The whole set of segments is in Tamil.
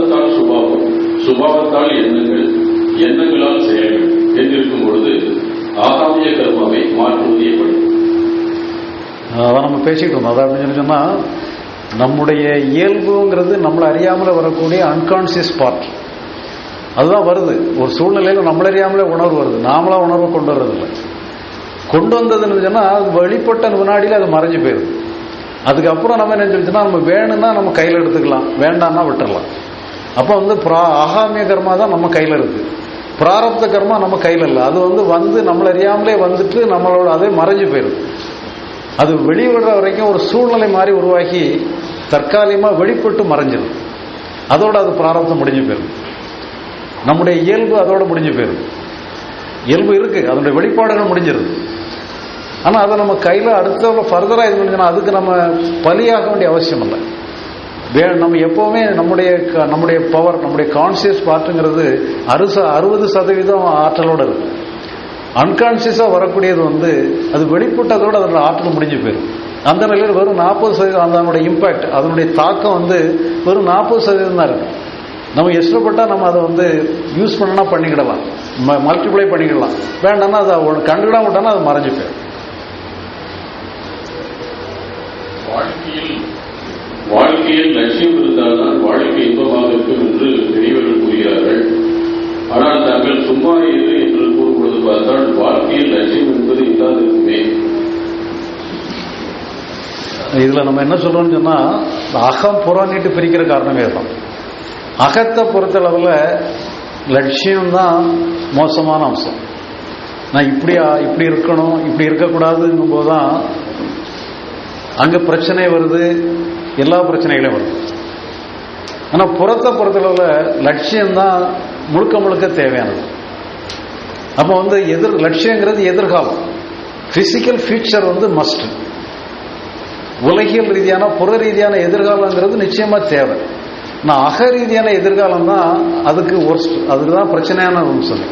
சுபாவத்தால் சுபாவம். சுபாவத்தால் எண்ணங்கள் எண்ணங்களால் செயல்கள் என்றிருக்கும் பொழுது ஆகாமிய கர்மாவை மாற்றுவது எப்படி அதான் நம்ம பேசிட்டு இருந்தோம். அதான் அப்படின்னு சொன்னா நம்முடைய இயல்புங்கிறது நம்மளை அறியாமல் வரக்கூடிய அன்கான்சியஸ் பார்ட் அதுதான் வருது. ஒரு சூழ்நிலையில் நம்மள அறியாமலே உணர்வு வருது. நாமளா உணர்வு கொண்டு வர்றதில்லை. கொண்டு வந்ததுன்னு சொன்னா அது வெளிப்பட்ட வினாடியில் அது மறைஞ்சு போயிடுது அதுக்கப்புறம் நம்ம என்ன சொல்லிச்சுன்னா நம்ம வேணும்னா நம்ம கையில் எடுத்துக்கலாம். வேண்டாம்னா விட்டுறலாம். அப்போ வந்து பிரா ஆகாமிய கர்மா தான் நம்ம கையில் இருக்கு. பிராரப்த கர்மா நம்ம கையில் இல்லை. அது வந்து வந்து நம்மளை அறியாமலே வந்துட்டு நம்மளோட அதே மறைஞ்சு போயிடும் அது வெளிவிடுற வரைக்கும் ஒரு சூழ்நிலை மாதிரி உருவாக்கி தற்காலிகமாக வெளிப்பட்டு மறைஞ்சிடும் அதோட அது பிராரப்தம் முடிஞ்சு போயிடும் நம்முடைய இயல்பு அதோட முடிஞ்சு போயிடும் இயல்பு இருக்கு. அதனுடைய வெளிப்பாடுகள் முடிஞ்சிருது ஆனால் அதை நம்ம கையில் அடுத்த ஃபர்தராக இது பண்ணிச்சுன்னா அதுக்கு நம்ம பலியாக வேண்டிய அவசியம் இல்லை. வே நம்ம எப்போவுமே நம்முடைய க- நம்முடைய பவர் நம்முடைய கான்சியஸ் பார்ட்டுங்கிறது அறுச அறுபது சதவீதம் ஆற்றலோட இருக்கு. அன்கான்சியஸாக வரக்கூடியது வந்து அது வெளிப்பட்டதோடு அதோட ஆற்றல் முடிஞ்சு போயிடும் அந்த நிலையில் வெறும் நாற்பது சதவீதம் அதனுடைய இம்பேக்ட் அதனுடைய தாக்கம் வந்து வெறும் நாற்பது சதவீதம் தான் இருக்கு. நம்ம இஷ்டப்பட்டால் நம்ம அதை வந்து யூஸ் பண்ணனா பண்ணிக்கிடலாம். மல்டிப்ளை பண்ணிக்கிடலாம். வேண்டாம்னா அதை ஒன்று கண்டுக்கிடாம விட்டோம்னா அது மறைஞ்சு போயிடும் வாழ்க்கையில் வாழ்க்கையில் லட்சியம் இருந்தால்தான் வாழ்க்கை இன்பமாக இருக்கும் என்று பெரியவர்கள் கூறுகிறார்கள். ஆனால் தாங்கள் சும்மா இரு என்று கூறும்பொழுது பார்த்தால் வாழ்க்கையில் லட்சியம் என்பது இல்லாதிருக்குமே. இதில் நம்ம என்ன சொல்றோம்னு சொன்னா அகம் புறநீட்டு பிரிக்கிற காரணமே தான் அகத்தை பொறுத்தளவில் லட்சியம்தான் மோசமான அம்சம். நான் இப்படியா இப்படி இருக்கணும் இப்படி இருக்கக்கூடாதுங்கும் போதுதான் அங்கே பிரச்சனை வருது எல்லா பிரச்சனைகளையும் வருது. ஆனால் புறத்தை பொறுத்தளவில் லட்சியம்தான் முழுக்க முழுக்க தேவையானது. அப்போ வந்து எதிர் லட்சியங்கிறது எதிர்காலம். பிசிக்கல் ஃபியூச்சர் வந்து மஸ்ட் உலகியல் ரீதியான புற ரீதியான எதிர்காலங்கிறது நிச்சயமாக தேவை. நான் அக ரீதியான எதிர்காலம் தான் அதுக்கு ஒர்ஸ்ட் அதுக்கு தான் பிரச்சனையான அம்சம்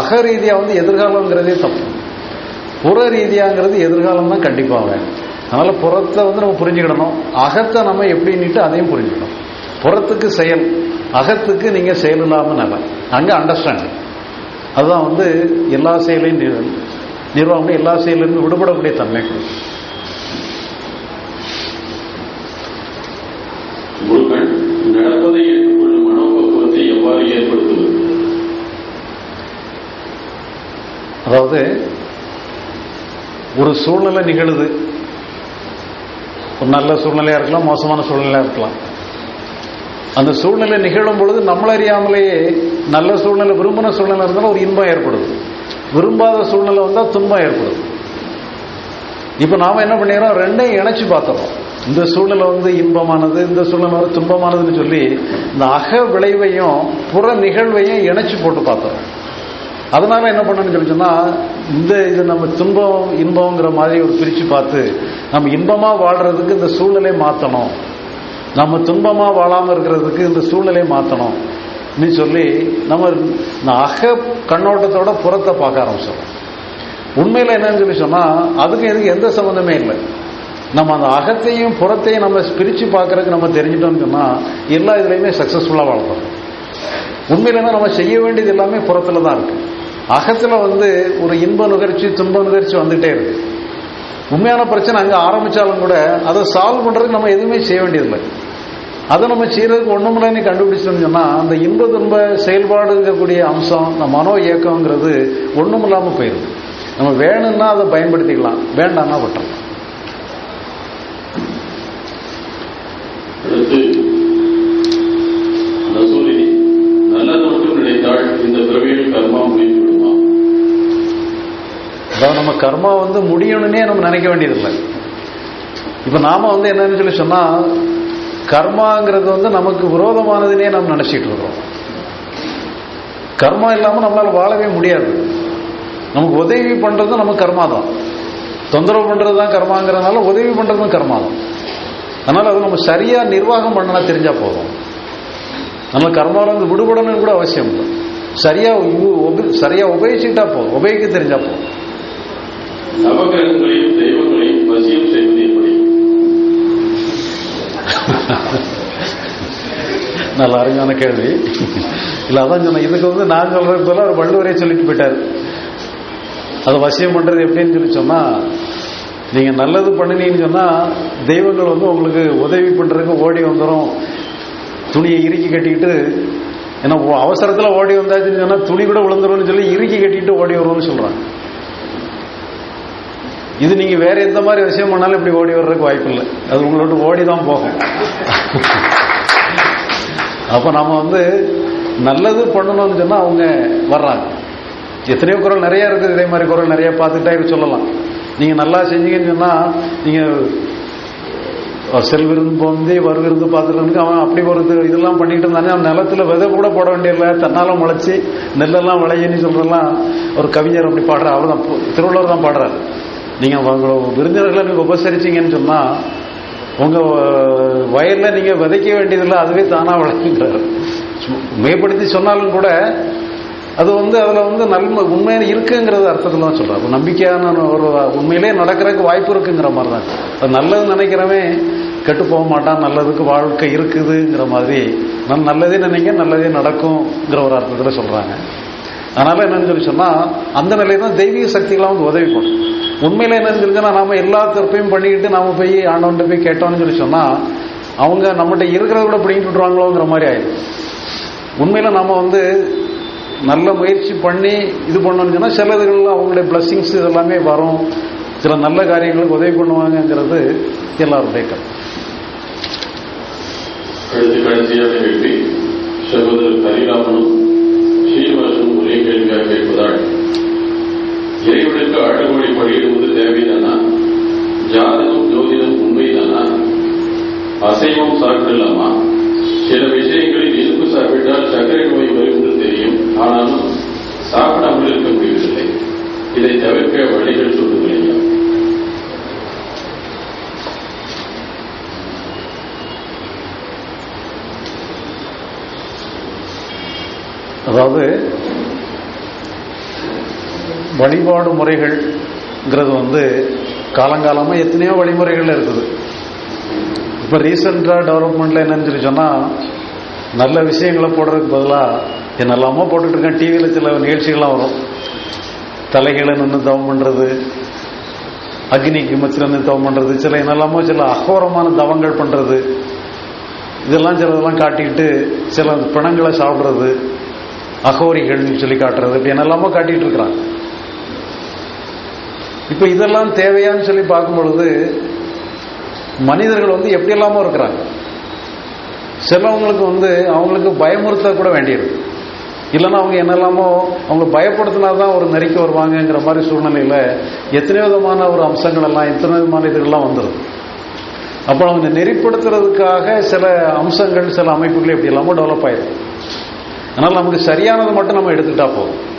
அக ரீதியாக வந்து எதிர்காலங்கிறதே தப்பு. புற ரீதியாங்கிறது எதிர்காலம் தான் கண்டிப்பாக வேணும் அதனால புறத்தை வந்து நம்ம புரிஞ்சுக்கிடணும் அகத்தை நம்ம எப்படின்னுட்டு அதையும் புரிஞ்சுக்கணும். புறத்துக்கு செயல் அகத்துக்கு நீங்க செயல் இல்லாம நல்ல அங்க அண்டர்ஸ்டாண்டிங் அதுதான் வந்து எல்லா செயலையும் நிர்- நிர்வாகம் எல்லா செயலிருந்து விடுபடக்கூடிய தன்மை. கொடுக்கும் முருகன் நடப்பதை ஏற்றுக்கொள்ளும் மனோபக்குவத்தை எவ்வாறு ஏற்படுத்துவது? அதாவது ஒரு சூழ்நிலை நிகழுது. ஒரு நல்ல சூழ்நிலையா இருக்கலாம் மோசமான சூழ்நிலையா இருக்கலாம். அந்த சூழ்நிலை நிகழும் பொழுது நம்மள அறியாமலேயே நல்ல சூழ்நிலை விரும்பின சூழ்நிலை இருந்தாலும் ஒரு இன்பம் ஏற்படுது. விரும்பாத சூழ்நிலை வந்தால் துன்பம் ஏற்படுது. இப்போ நாம என்ன பண்ணிடுறோம் ரெண்டையும் இணைச்சு பார்த்துறோம். இந்த சூழ்நிலை வந்து இன்பமானது இந்த சூழ்நிலை வந்து துன்பமானதுன்னு சொல்லி இந்த அக விளைவையும் புற நிகழ்வையும் இணைச்சு போட்டு பார்த்துறோம். அதனால என்ன பண்ணணும்னு சொல்லி இந்த இது நம்ம துன்பம் இன்பம்ங்கிற மாதிரி ஒரு பிரிச்சு பார்த்து நம்ம இன்பமா வாழ்றதுக்கு இந்த சூழ்நிலை மாத்தணும். நம்ம துன்பமா வாழாம இருக்கிறதுக்கு இந்த சூழ்நிலை மாத்தணும். நீ சொல்லி நம்ம இந்த அக கண்ணோட்டத்தோட புறத்தை பார்க்க ஆரம்பிச்சோம். உண்மையில என்னன்னு சொல்லி சொன்னா அதுக்கு எதுக்கு எந்த சம்பந்தமே இல்லை. நம்ம அந்த அகத்தையும் புறத்தையும் நம்ம பிரிச்சு பார்க்கறதுக்கு நம்ம தெரிஞ்சிட்டோம்னு சொன்னா எல்லா இதுலயுமே சக்சஸ்ஃபுல்லா வாழ்றோம் உண்மையில நம்ம செய்ய வேண்டியது எல்லாமே புறத்துல தான் இருக்கு. அகத்துல வந்து ஒரு இன்ப நுகர்ச்சி துன்ப நுகர்ச்சி வந்துட்டே இருக்கு. உண்மையான பிரச்சனை அங்க ஆரம்பிச்சாலும் கூட அதை சால்வ் பண்றதுக்கு நம்ம எதுவுமே செய்ய வேண்டியதில்லை. அதை நம்ம செய்யறதுக்கு ஒண்ணுமில்லன்னு கண்டுபிடிச்சோம்னு சொன்னால் அந்த இன்ப துன்ப செயல்பாடுங்கக்கூடிய அம்சம் இந்த மனோ இயக்கங்கிறது ஒண்ணும் இல்லாம போயிருது. நம்ம வேணும்னா அதை பயன்படுத்திக்கலாம் வேண்டாம்னா விட்டுறலாம். நல்லது மட்டும் நினைத்தால் இந்த பிறவியில் கர்மா முடிந்துவிடும். அதாவது நம்ம கர்மா வந்து முடியணும்னே நம்ம நினைக்க வேண்டியதில்லை. இப்போ நாம வந்து என்னன்னு சொல்லி சொன்னால் கர்மாங்கிறது வந்து நமக்கு விரோதமானதுன்னே நம்ம நினச்சிட்டு இருக்கோம் கர்மா இல்லாமல் நம்மளால் வாழவே முடியாது. நமக்கு உதவி பண்ணுறது நமக்கு கர்மா தான். தொந்தரவு பண்ணுறது தான் கர்மாங்கிறதுனால உதவி பண்ணுறதும் கர்மா தான். அதனால் அது நம்ம சரியாக நிர்வாகம் பண்ணனா தெரிஞ்சா போதும். நம்ம கர்மாவிலேருந்து விடுபடணும்னு கூட அவசியம் இல்லை. சரியாக உ- உப- சரியாக உபயோகிச்சுட்டா போதும். உபயோகிக்க தெரிஞ்சால் போதும். நவகிரகங்களையும் தெய்வங்களையும் வசியம் செய்வது எப்படி? நல்ல அருமையான கேள்வி. இல்ல அதான் சொன்னேன். இதுக்கு வந்து நான் சொல்றதுக்கு போல வள்ளுவரே சொல்லிட்டு போயிட்டார். அதை வசியம் பண்றது எப்படின்னு சொல்லி சொன்னா நீங்க நல்லது பண்ணினீங்கன்னு சொன்னா தெய்வங்கள் வந்து உங்களுக்கு உதவி பண்றதுக்கு ஓடி வந்துடும் துணியை இறுக்கி கட்டிக்கிட்டு ஏன்னா அவசரத்துல ஓடி வந்தாச்சுன்னு சொன்னா துணி கூட விழுந்துரும்னு சொல்லி இறுக்கி கட்டிட்டு ஓடி வரும்னு சொல்றாங்க. இது நீங்க வேற எந்த மாதிரி விஷயம் பண்ணாலும் இப்படி ஓடி வர்றதுக்கு வாய்ப்பு இல்லை. அது உங்களோட ஓடி தான் போகும். அப்ப நம்ம வந்து நல்லது பண்ணணும்னு சொன்னா அவங்க வர்றாங்க. எத்தனையோ குரல் நிறைய இருக்குது இதே மாதிரி குரல் நிறைய பார்த்துட்டா சொல்லலாம். நீங்க நல்லா செஞ்சீங்கன்னு சொன்னா நீங்க செல்விருந்து போந்தி வருவிருந்து பார்த்துட்டு அவன் அப்படி ஒரு இது இதெல்லாம் பண்ணிட்டு இருந்தானே அவன் நிலத்துல விதை கூட போட வேண்டியதில்லை தன்னால முளைச்சி நெல்லெல்லாம் விளையன்னு சொல்றதெல்லாம் ஒரு கவிஞர் அப்படி பாடுற அவர் தான் திருவள்ளுவர் தான் பாடுறாரு. நீங்க உங்களோட விருந்தினர்களை நீங்க உபசரிச்சீங்கன்னு சொன்னா உங்க வயல்ல நீங்க விதைக்க வேண்டியதில்லை அதுவே தானா விளையுங்கிறாரு மேம்படுத்தி சொன்னாலும் கூட அது வந்து அதுல வந்து நன்மை உண்மையான இருக்குங்கிறது அர்த்தத்தில் தான் சொல்றேன் நம்பிக்கையான ஒரு உண்மையிலே நடக்கிறதுக்கு வாய்ப்பு இருக்குங்கிற மாதிரி தான் அது நல்லது நினைக்கிறவன் கெட்டு போக மாட்டான் நல்லதுக்கு வாழ்க்கை இருக்குதுங்கிற மாதிரி நான் நல்லதே நினைக்க நல்லதே நடக்குங்கிற ஒரு அர்த்தத்தில் சொல்றாங்க. அதனால என்னன்னு சொல்லி சொன்னா அந்த நிலையை தான் தெய்வீக சக்திகளாக வந்து உதவி பண்ணும் உண்மையில என்னன்னு சொல்லி நாம எல்லா தரப்பையும் பண்ணிக்கிட்டு நாம போய் ஆண்டவன்ட்ட போய் கேட்டோம்னு சொல்லி சொன்னா அவங்க நம்மகிட்ட இருக்கிறத கூட பிடிங்கிட்டு விட்டுருவாங்களோங்கிற மாதிரி ஆயிடும். உண்மையில நாம வந்து நல்ல முயற்சி பண்ணி இது பண்ணணும்னு சொன்னா இதுகளில் அவங்களுடைய பிளஸ்ஸிங்ஸ் இதெல்லாமே வரும். சில நல்ல காரியங்களுக்கு உதவி பண்ணுவாங்கங்கிறது எல்லாருடைய கருத்து. அடுத்து கடைசியான கேள்வி சகோதரர் ஹரிராமனும் கேள்வியாக கேட்பதால் இறைவனுக்கு ஆடுமொழி பணியிடுவது தேவைதானா? ஜாதகம் ஜோதிடம் உண்மைதானா? அசைவம் சாப்பிடலாமா? சில விஷயங்களில் இனிப்பு சாப்பிட்டால் சர்க்கரை நோய் வரும் என்று தெரியும். ஆனாலும் சாப்பிடாமல் இருக்க முடியவில்லை. இதை தவிர்க்க வழிகள் சொல்லுங்கள் அதாவது வழிபாடு முறைகள்ங்கிறது வந்து காலங்காலமாக எத்தனையோ வழிமுறைகள் இருக்குது. இப்போ ரீசெண்டாக டெவலப்மெண்ட்டில் என்னன்னு சொல்லி சொன்னால் நல்ல விஷயங்களை போடுறதுக்கு பதிலாக என்னெல்லாமோ போட்டுட்ருக்கேன். டிவியில் சில நிகழ்ச்சிகள்லாம் வரும். தலைகளை நின்று தவம் பண்ணுறது அக்னிக்கு கிமச்சில் நின்று தவம் பண்ணுறது சில என்னெல்லாமோ சில அகோரமான தவங்கள் பண்ணுறது இதெல்லாம் சிலதெல்லாம் காட்டிக்கிட்டு சில பிணங்களை சாப்பிட்றது அகோரிகள்னு சொல்லி காட்டுறது இப்படி என்னெல்லாமோ காட்டிகிட்டு இருக்கிறாங்க. இப்ப இதெல்லாம் தேவையான்னு சொல்லி பார்க்கும் பொழுது மனிதர்கள் வந்து எப்படி இல்லாமல் இருக்கிறாங்க. சிலவங்களுக்கு வந்து அவங்களுக்கு பயமுறுத்த கூட வேண்டியிருக்கு. இல்லைன்னா அவங்க என்னெல்லாமோ அவங்க பயப்படுத்தினாதான் ஒரு நெறிக்க வருவாங்கங்கிற மாதிரி சூழ்நிலையில் எத்தனை விதமான ஒரு அம்சங்கள் எல்லாம் எத்தனை விதமான இதுகள்லாம் வந்துடும் அப்போ அவங்க நெறிப்படுத்துறதுக்காக சில அம்சங்கள் சில அமைப்புகள் எப்படி எல்லாமோ டெவலப் ஆயிருக்கு அதனால் நமக்கு சரியானது மட்டும் நம்ம எடுத்துக்கிட்டா போதும்.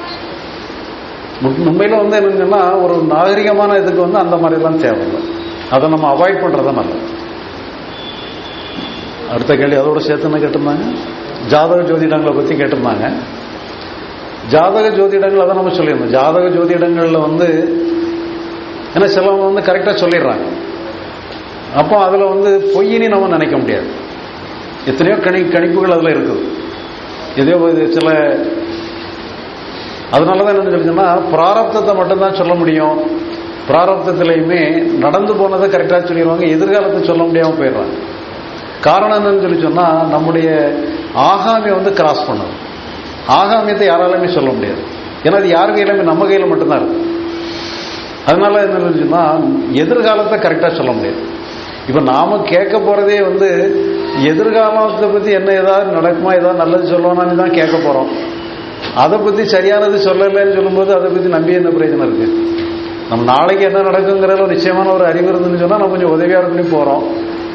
உண்மையில வந்து என்னங்கன்னா ஒரு நாகரிகமான இதுக்கு வந்து அந்த மாதிரிலாம் தேவையில்லை. அதை நம்ம அவாய்ட் பண்றத நல்லது அடுத்த கேள்வி அதோட சேர்த்து என்ன கேட்டிருந்தாங்க? ஜாதக ஜோதிடங்களை பத்தி கேட்டிருந்தாங்க. ஜாதக ஜோதிடங்கள் அதை நம்ம சொல்லியிருந்தோம். ஜாதக ஜோதிடங்கள்ல வந்து ஏன்னா சிலவங்க வந்து கரெக்டா சொல்லிடுறாங்க. அப்போ அதுல வந்து பொய்யினி நம்ம நினைக்க முடியாது. எத்தனையோ கணி கணிப்புகள் அதுல இருக்குது. எதையோ சில அதனால தான் என்ன சொன்னால் பிராரப்தத்தை மட்டும்தான் சொல்ல முடியும். பிராரப்தத்திலையுமே நடந்து போனதை கரெக்டாக சொல்லிடுவாங்க எதிர்காலத்தை சொல்ல முடியாமல் போயிடுறாங்க. காரணம் என்னன்னு சொல்லி சொன்னால் நம்முடைய ஆகாமியை வந்து கிராஸ் பண்ணுது ஆகாமியத்தை யாராலுமே சொல்ல முடியாது. ஏன்னா அது யார் கையிலுமே நம்ம கையில் மட்டும்தான் இருக்கு. அதனால என்ன சொல்லிச்சுன்னா எதிர்காலத்தை கரெக்டாக சொல்ல முடியாது. இப்போ நாம் கேட்க போகிறதே வந்து எதிர்காலத்தை பற்றி என்ன ஏதாவது நடக்குமா ஏதாவது நல்லது சொல்லணும்னு தான் கேட்க போகிறோம் அதை பத்தி சரியானது சொல்லலைன்னு சொல்லும்போது அதை பத்தி நம்பி என்ன பிரயோஜனம் இருக்கு? நம்ம நாளைக்கு என்ன நடக்குங்கிறத நிச்சயமான ஒரு அறிவு இருந்துன்னு சொன்னா நம்ம கொஞ்சம் உதவியாக இருக்குன்னு போறோம்.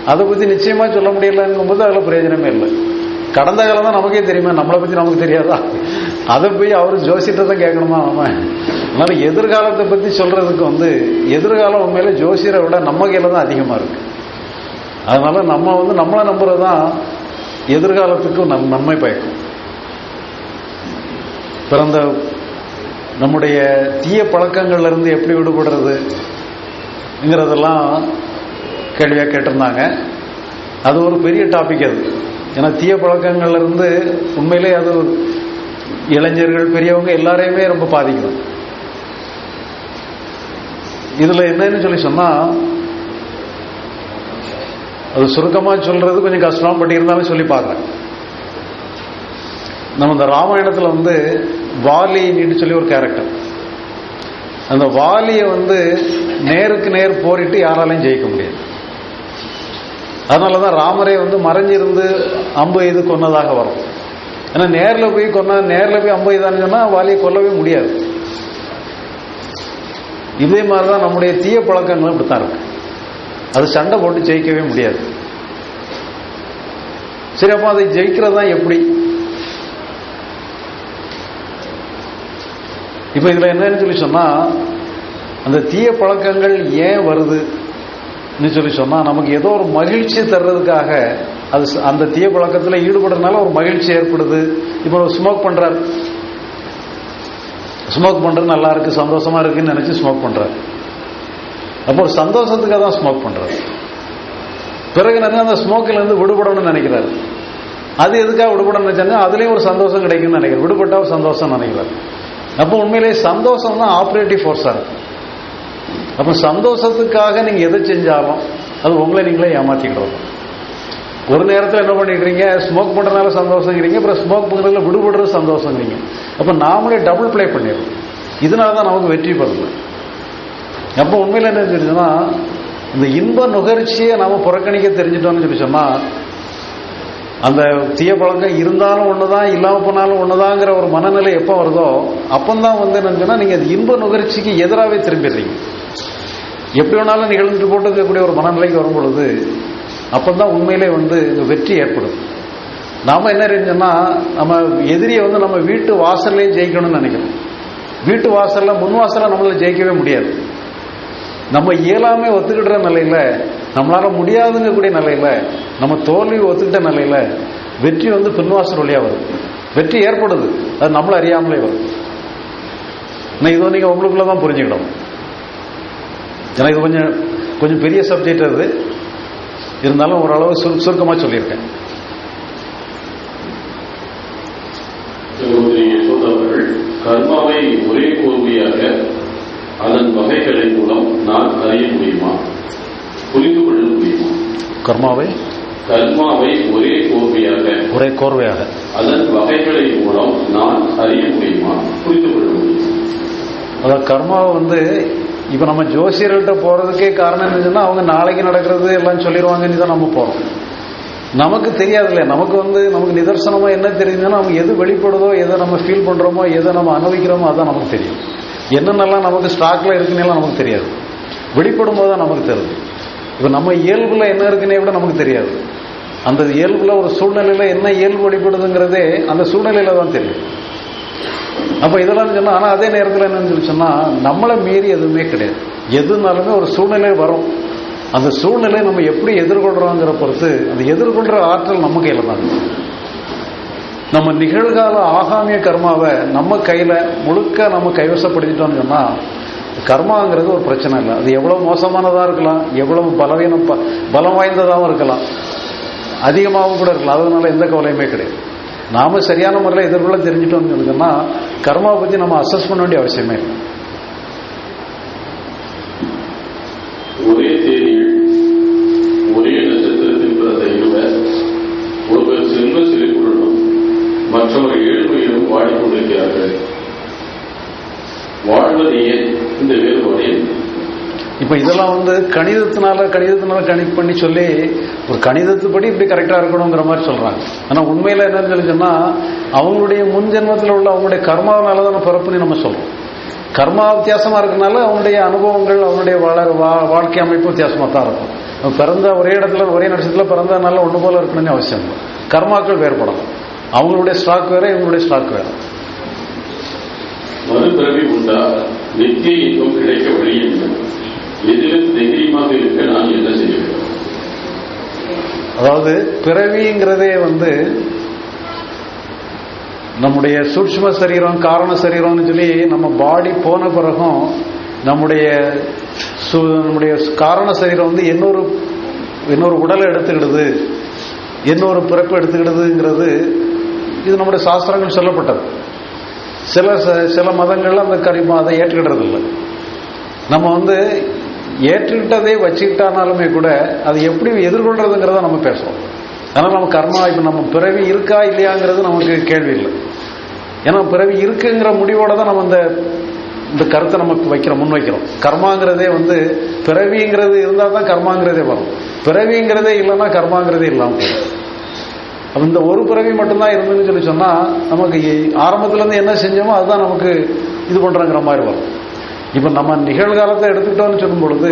அதை பத்தி நிச்சயமா சொல்ல முடியலங்கும் போது அதுல பிரயோஜனமே இல்லை. கடந்த காலம் தான் நமக்கே தெரியுமா நம்மளை பத்தி நமக்கு தெரியாதா? அதை போய் அவர் ஜோசியத்தை தான் கேட்கணுமா நம்ம? அதனால எதிர்காலத்தை பத்தி சொல்றதுக்கு வந்து எதிர்காலம் உண்மையில ஜோசியரை விட நம்ம கையில தான் அதிகமா இருக்கு. அதனால நம்ம வந்து நம்மளை நம்புறதுதான் எதிர்காலத்துக்கு நம் நன்மை பயக்கும். பிறந்த நம்முடைய தீய பழக்கங்கள்ல இருந்து எப்படி விடுபடுறதுங்கிறதெல்லாம் கேள்வியாக கேட்டிருந்தாங்க. அது ஒரு பெரிய டாபிக் அது. ஏன்னா தீய பழக்கங்கள்ல இருந்து உண்மையிலே அது இளைஞர்கள் பெரியவங்க எல்லாரையுமே ரொம்ப பாதிக்கும். இதுல என்னன்னு சொல்லி சொன்னா அது சுருக்கமா சொல்றது கொஞ்சம் கஷ்டம் பட் இருந்தாலும் சொல்லி பார்க்குறேன் நம்ம இந்த ராமாயணத்துல வந்து வாலின்னு சொல்லி ஒரு கேரக்டர் அந்த வாலியை வந்து நேருக்கு நேர் போரிட்டு யாராலையும் ஜெயிக்க முடியாது. அதனாலதான் ராமரே வந்து மறைஞ்சிருந்து அம்பு எய்து கொன்னதாக வரும். ஏன்னா நேர்ல போய் கொன்ன நேர்ல போய் அம்பு எய்தான்னு சொன்னா வாலியை கொல்லவே முடியாது. இதே மாதிரிதான் நம்முடைய தீய பழக்கங்களும் இப்படித்தான் இருக்கு. அது சண்டை போட்டு ஜெயிக்கவே முடியாது. சரி அப்போ அதை ஜெயிக்கிறது தான் எப்படி? இப்போ இதில் என்னன்னு சொல்லி சொன்னால் அந்த தீய பழக்கங்கள் ஏன் வருதுன்னு சொல்லி சொன்னால் நமக்கு ஏதோ ஒரு மகிழ்ச்சி தர்றதுக்காக அது அந்த தீய பழக்கத்தில் ஈடுபடுறதுனால ஒரு மகிழ்ச்சி ஏற்படுது. இப்போ ஸ்மோக் பண்ணுறார் ஸ்மோக் பண்ணுறது நல்லா இருக்கு சந்தோஷமா இருக்குன்னு நினச்சி ஸ்மோக் பண்ணுறாரு அப்போ ஒரு சந்தோஷத்துக்காக தான் ஸ்மோக் பண்ணுறாரு பிறகு என்ன அந்த ஸ்மோக்கில் இருந்து விடுபடணும்னு நினைக்கிறாரு. அது எதுக்காக விடுபடணும்னு நினச்சாங்க அதுலேயும் ஒரு சந்தோஷம் கிடைக்கும்னு நினைக்கிறார். விடுபட்டால் ஒரு சந்தோஷம் நினைக்கிறார். அப்போ உண்மையிலேயே சந்தோஷம் தான் ஆப்ரேட்டிவ் ஃபோர்ஸாக இருக்கும். அப்போ சந்தோஷத்துக்காக நீங்கள் எதை செஞ்சாலும் அது உங்களை நீங்களே ஏமாற்றிக்கிறோம் ஒரு நேரத்தில் என்ன பண்ணிக்கிறீங்க? ஸ்மோக் பண்ணுறதுனால சந்தோஷங்கிறீங்க அப்புறம் ஸ்மோக் பண்ணுறதுல விடுபடுறது சந்தோஷங்கிறீங்க. அப்போ நாமளே டபுள் ப்ளே பண்ணிடுறோம். இதனால தான் நமக்கு வெற்றி பெறல அப்போ உண்மையில் என்ன தெரிஞ்சுன்னா இந்த இன்ப நுகர்ச்சியை நாம புறக்கணிக்க தெரிஞ்சிட்டோம்னு சொல்லி சொன்னா அந்த தீய பழக்கம் இருந்தாலும் ஒண்ணுதான் இல்லாம போனாலும் ஒண்ணுதாங்கிற ஒரு மனநிலை எப்போ வருதோ அப்பந்தான் வந்து என்னன்னா நீங்க அது இன்ப நுகர்ச்சிக்கு எதிராகவே திரும்பிடுறீங்க. எப்படி வேணாலும் நிகழ்ந்து போட்டு இருக்கக்கூடிய ஒரு மனநிலைக்கு வரும் பொழுது அப்பந்தான் உண்மையிலே வந்து வெற்றி ஏற்படும். நாம என்ன இருந்துச்சுன்னா நம்ம எதிரியை வந்து நம்ம வீட்டு வாசல்லே ஜெயிக்கணும்னு நினைக்கிறோம். வீட்டு வாசல்ல முன் வாசல்ல நம்மளால் ஜெயிக்கவே முடியாது. நம்ம இயலாமே ஒத்துக்கிட்ட நிலையில நம்மளால முடியாதுங்கக்கூடிய நிலையில நம்ம தோல்வி ஒத்துக்கிட்ட நிலையில வெற்றி வந்து பின்வாசல் வழியா வரும். வெற்றி ஏற்படுது. அது நம்மள அறியாமலே வரும். ஆனால் இது நீங்க உங்களுக்குள்ள தான் புரிஞ்சுக்கிடும் ஏன்னா இது கொஞ்சம் கொஞ்சம் பெரிய சப்ஜெக்ட் அது. இருந்தாலும் ஓரளவு சுரு சுருக்கமா சொல்லியிருக்கேன். கர்மாவை ஒரே கோர்வையாக அதன் வகைகளின் மூலம் நான் அறிய முடியுமா? புரிந்து கொள்ள முடியுமா? கர்மாவை? கர்மாவை ஒரே கோர்வையாக ஒரே கோர்வையாக. அதன் வகைகளின் மூலம் நான் அறிய முடியுமா? புரிந்து கொள்ள முடியுமா? அதாவது கர்மாவை வந்து இப்போ நம்ம ஜோசியர்கள்ட்ட போறதுக்கே காரணம் என்னன்னா அவங்க நாளைக்கு நடக்கிறது எல்லாம் சொல்லிடுவாங்கன்னு தான் நம்ம போறோம். நமக்கு தெரியாது இல்லையா நமக்கு வந்து நமக்கு நிதர்சனமா என்ன தெரியுதுன்னா நமக்கு எது வெளிப்படுதோ எதை நம்ம ஃபீல் பண்றோமோ எதை நம்ம அனுபவிக்கிறோமோ அதான் நமக்கு தெரியும். என்னென்னலாம் நமக்கு ஸ்டாக்கில் இருக்குன்னு நமக்கு தெரியாது. வெளிப்படும் போது தான் நமக்கு தெரியுது இப்போ நம்ம இயல்புல என்ன இருக்குன்னே கூட நமக்கு தெரியாது. அந்த இயல்பில் ஒரு சூழ்நிலையில் என்ன இயல்பு வெளிப்படுதுங்கிறதே அந்த சூழ்நிலையில் தான் தெரியும். அப்போ இதெல்லாம் சொன்னால் ஆனால் அதே நேரத்தில் என்னன்னு சொல்லி சொன்னால் நம்மளை மீறி எதுவுமே கிடையாது. எதுனாலுமே ஒரு சூழ்நிலை வரும். அந்த சூழ்நிலை நம்ம எப்படி எதிர்கொள்கிறோங்கிற பொறுத்து அந்த எதிர்கொள்கிற ஆற்றல் நம்ம கையில் தான் நம்ம நிகழ்கால ஆகாமிய கர்மாவை நம்ம கையில் முழுக்க நம்ம கைவசப்படுத்திட்டோம்னு சொன்னால் கர்மாங்கிறது ஒரு பிரச்சனை இல்லை. அது எவ்வளோ மோசமானதாக இருக்கலாம் எவ்வளவு பலவீனம் ப- பலம் வாய்ந்ததாகவும் இருக்கலாம். அதிகமாகவும் கூட இருக்கலாம். அதனால எந்த கவலையுமே கிடையாது. நாம் சரியான முறையில் எதிர்கொள்ள தெரிஞ்சிட்டோம்னு சொன்னால் கர்மாவை பற்றி நம்ம அசஸ் பண்ண வேண்டிய அவசியமே இல்லை ஒரே தேதியில் ஒரே நட்சத்திரத்தில் பிறந்த இருவர் ஒருவர் செல்வ செழிப்புடனும் மற்றவர் ஏழ்மையிலும் வாடிக்கொண்டிருக்கிறார்கள் வாழ்வது ஏன் இந்த வேறுபாடு என்ன? இப்போ இதெல்லாம் வந்து கணிதத்தினால கணிதத்தினால கணிப் பண்ணி சொல்லி ஒரு கணிதத்துப்படி இப்படி கரெக்டாக இருக்கணுங்கிற மாதிரி சொல்றாங்க. ஆனால் உண்மையில் என்னன்னு சொல்லி அவங்களுடைய முன் ஜென்மத்தில் உள்ள அவங்களுடைய கர்மாவனால தான் பிறப்புன்னு நம்ம சொல்றோம். கர்மா வித்தியாசமா இருக்கனால அவனுடைய அனுபவங்கள் அவனுடைய வாழ வா- வாழ்க்கை அமைப்பு வித்தியாசமா தான் இருக்கும். பிறந்த ஒரே இடத்துல ஒரே நட்சத்திரத்தில் பிறந்தனால ஒன்று போல இருக்கணும்னு அவசியம் இல்லை. கர்மாக்கள் வேறுபடும். அவங்களுடைய ஸ்டாக் வேற இவங்களுடைய ஸ்டாக் வேற. மறுபிறவி உண்டா? நித்திய இன்பம் கிடைக்க வழி என்ன? தைரியமாக இருக்க நான் என்ன செய்ய அதாவது பிறவிங்கிறதே வந்து நம்முடைய சூட்ச்ம சரீரம் காரண சரீரம்னு சொல்லி நம்ம பாடி போன பிறகும் நம்முடைய சு- நம்முடைய காரண சரீரம் வந்து இன்னொரு இன்னொரு உடலை எடுத்துக்கிடுது இன்னொரு பிறப்பு எடுத்துக்கிடுதுங்கிறது இது நம்முடைய சாஸ்திரங்கள் சொல்லப்பட்டது. சில ச- சில மதங்கள்ல அந்த கரிமா அதை ஏற்றுக்கிடுறதில்லை. நம்ம வந்து ஏற்றுக்கிட்டதே வச்சுக்கிட்டானாலுமே கூட அதை எப்படி எதிர்கொள்றதுங்கிறத நம்ம பேசுறோம் அதனால் நம்ம கர்மா இப்போ நம்ம பிறவி இருக்கா இல்லையாங்கிறது நமக்கு கேள்வி இல்லை. ஏன்னா பிறவி இருக்குங்கிற முடிவோட தான் நம்ம இந்த இந்த கருத்தை நமக்கு வைக்கிறோம் முன் வைக்கிறோம் கர்மாங்கிறதே வந்து பிறவிங்கிறது இருந்தால் தான் கர்மாங்கிறதே வரும். பிறவிங்கிறதே இல்லைன்னா கர்மாங்கிறதே இல்லாமல் போயிடும். இந்த ஒரு பிறவி மட்டும்தான் இருந்ததுன்னு சொல்லி சொன்னால் நமக்கு ஆரம்பத்துலேருந்து என்ன செஞ்சோமோ அதுதான் நமக்கு இது பண்ணுறாங்கிற மாதிரி வரும். இப்ப நம்ம நிகழ்காலத்தை எடுத்துக்கிட்டோம்னு சொல்லும் பொழுது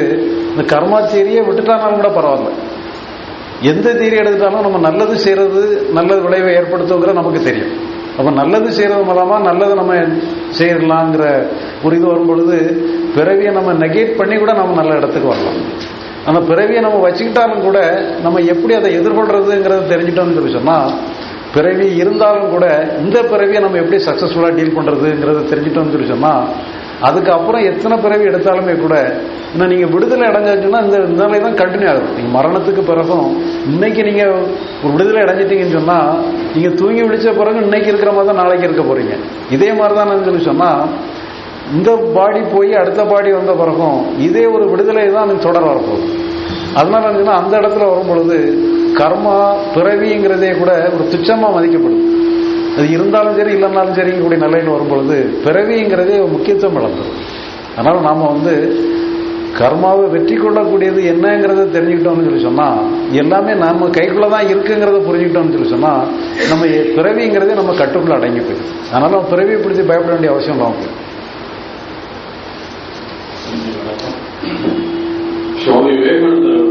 இந்த கர்மா தேரியை விட்டுட்டானாலும் கூட பரவாயில்ல. எந்த தேரி எடுத்துட்டாலும் நம்ம நல்லது செய்யறது நல்லது விளைவை ஏற்படுத்துங்கிற நமக்கு தெரியும். அப்ப நல்லது செய்யறது மூலமா நல்லது நம்ம செய்யலாங்கிற ஒரு இது வரும் பொழுது பிறவியை நம்ம நெகேட் பண்ணி கூட நம்ம நல்ல இடத்துக்கு வரலாம். அந்த பிறவியை நம்ம வச்சுக்கிட்டாலும் கூட நம்ம எப்படி அதை எதிர்கொள்றதுங்கிறத தெரிஞ்சிட்டோம்னு சொல்லி சொன்னா பிறவி இருந்தாலும் கூட இந்த பிறவியை நம்ம எப்படி சக்ஸஸ்ஃபுல்லாக டீல் பண்றதுங்கிறத தெரிஞ்சிட்டோம்னு சொல்லி சொன்னா அதுக்கப்புறம் எத்தனை பிறவி எடுத்தாலுமே கூட இன்னும் நீங்கள் விடுதலை அடைஞ்சாச்சுன்னா இந்த நிலை தான் கண்டினியூ ஆகும் நீங்கள் மரணத்துக்கு பிறகும் இன்னைக்கு நீங்கள் ஒரு விடுதலை அடைஞ்சிட்டீங்கன்னு சொன்னால் நீங்கள் தூங்கி விழிச்ச பிறகு இன்னைக்கு இருக்கிற மாதிரி தான் நாளைக்கு இருக்க போகிறீங்க இதே மாதிரி தான் சொல்லி சொன்னால் இந்த பாடி போய் அடுத்த பாடி வந்த பிறகும் இதே ஒரு விடுதலை தான் எனக்கு தொடர வரப்போகுது. அதனால என்னன்னா அந்த இடத்துல வரும் பொழுது கர்மா பிறவிங்கிறதே கூட ஒரு துச்சமாக மதிக்கப்படுது. அது இருந்தாலும் சரி இல்லைன்னாலும் சரி கூடிய நிலைன்னு வரும்பொழுது பிறவிங்கிறதே முக்கியத்துவம் இழந்தது அதனால் நாம் வந்து கர்மாவை வெற்றி கொள்ளக்கூடியது என்னங்கிறத தெரிஞ்சுக்கிட்டோம்னு சொல்லி சொன்னால் எல்லாமே நம்ம கைக்குள்ள தான் இருக்குங்கிறத புரிஞ்சுக்கிட்டோம்னு சொல்லி சொன்னால் நம்ம பிறவிங்கிறதே நம்ம கட்டுக்குள்ள அடங்கி போயிடும். அதனால நம்ம பிறவியை பிடிச்சி பயப்பட வேண்டிய அவசியம் இல்லாமல் சுவாமி விவேகானந்தர்